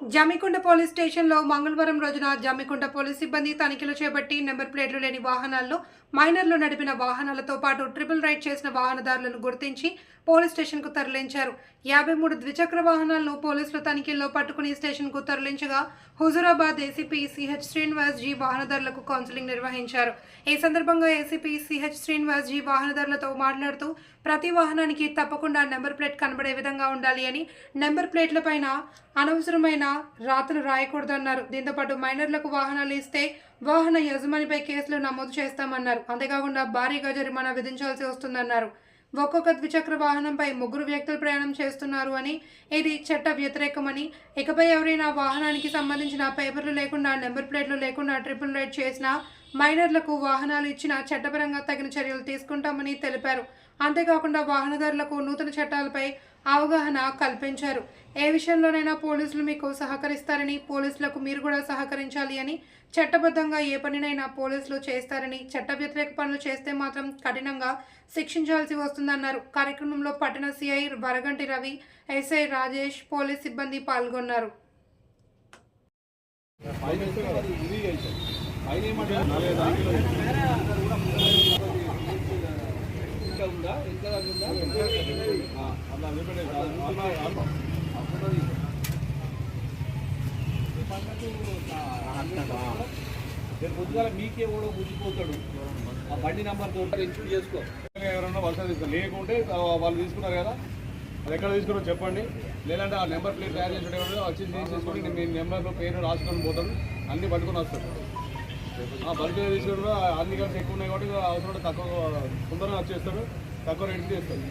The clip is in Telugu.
జమ్మికుంట పోలీస్ స్టేషన్లో మంగళవారం రోజున జమ్మికుంట పోలీస్ సిబ్బంది తనిఖీలు చేపట్టి నెంబర్ ప్లేట్లు లేని వాహనాల్లో మైనర్లు నడిపిన వాహనాలతో పాటు ట్రిపుల్ రైడ్ చేసిన వాహనదారులను గుర్తించి పోలీస్ స్టేషన్కు తరలించారు. యాభై మూడు ద్విచక్ర వాహనాలను పోలీసులు తనిఖీల్లో పట్టుకుని స్టేషన్కు తరలించగా హుజూరాబాద్ ఏసీపీ సిహెచ్ శ్రీనివాస్ జీ వాహనదారులకు కౌన్సిలింగ్ నిర్వహించారు. ఈ సందర్భంగా ఏసీపీ సిహెచ్ శ్రీనివాస్ జీ వాహనదారులతో మాట్లాడుతూ ప్రతి వాహనానికి తప్పకుండా నెంబర్ ప్లేట్ కనబడే విధంగా ఉండాలి అని నెంబర్ ప్లేట్ల పైన అనవసరమైన రాతలు రాయకూడదన్నారు. దీంతోపాటు మైనర్లకు వాహనాలు ఇస్తే వాహన యజమానిపై కేసులు నమోదు చేస్తామన్నారు. అంతేకాకుండా భారీగా జరిమానా విధించాల్సి వస్తుందన్నారు. ఒక్కొక్క ద్విచక్ర వాహనంపై ముగ్గురు వ్యక్తులు ప్రయాణం చేస్తున్నారు అని ఇది చట్ట వ్యతిరేకమని ఇకపై ఎవరైనా వాహనానికి సంబంధించిన పేపర్లు లేకుండా నెంబర్ ప్లేట్లు లేకుండా ట్రిపుల్ రైడ్ చేసిన మైనర్లకు వాహనాలు ఇచ్చిన చట్టపరంగా తగిన చర్యలు తీసుకుంటామని తెలిపారు. అంతేకాకుండా వాహనదారులకు నూతన చట్టాలపై అవగాహన కల్పించారు. ఏ విషయంలోనైనా పోలీసులు మీకు సహకరిస్తారని పోలీసులకు మీరు కూడా సహకరించాలి అని చట్టబద్ధంగా ఏ పనినైనా పోలీసులు చేస్తారని చట్ట వ్యతిరేక పనులు చేస్తే మాత్రం కఠినంగా శిక్షించాల్సి వస్తుందన్నారు. కార్యక్రమంలో పట్టణ CI Varaganti Ravi SI Rajesh police సిబ్బంది పాల్గొన్నారు. ఇంకా ఉందా? ఉందా అలా అప్పుడు రేపు పొద్దుగాల మీకే కూడా గుర్తిపోతాడు. ఆ బండి నెంబర్ తోటి ఇన్స్టూట్ చేసుకో. ఎవరన్నా వర్షం తీసుకో లేకుంటే వాళ్ళు తీసుకున్నారు కదా. అది ఎక్కడ తీసుకున్నారో చెప్పండి. లేదంటే ఆ నెంబర్ ప్లేట్ తయారు చేసి వచ్చి తీసేసుకొని మీ నెంబర్లో పేరు రాసుకొని పోతాను అన్ని పట్టుకొని వస్తాను ఆ బల్క్ తీసుకుని కూడా అన్ని కలిసి ఎక్కువ ఉన్నాయి కాబట్టి అవసరం తక్కువ తొందరగా వచ్చేస్తాడు తక్కువ రేటుకి చేస్తాడు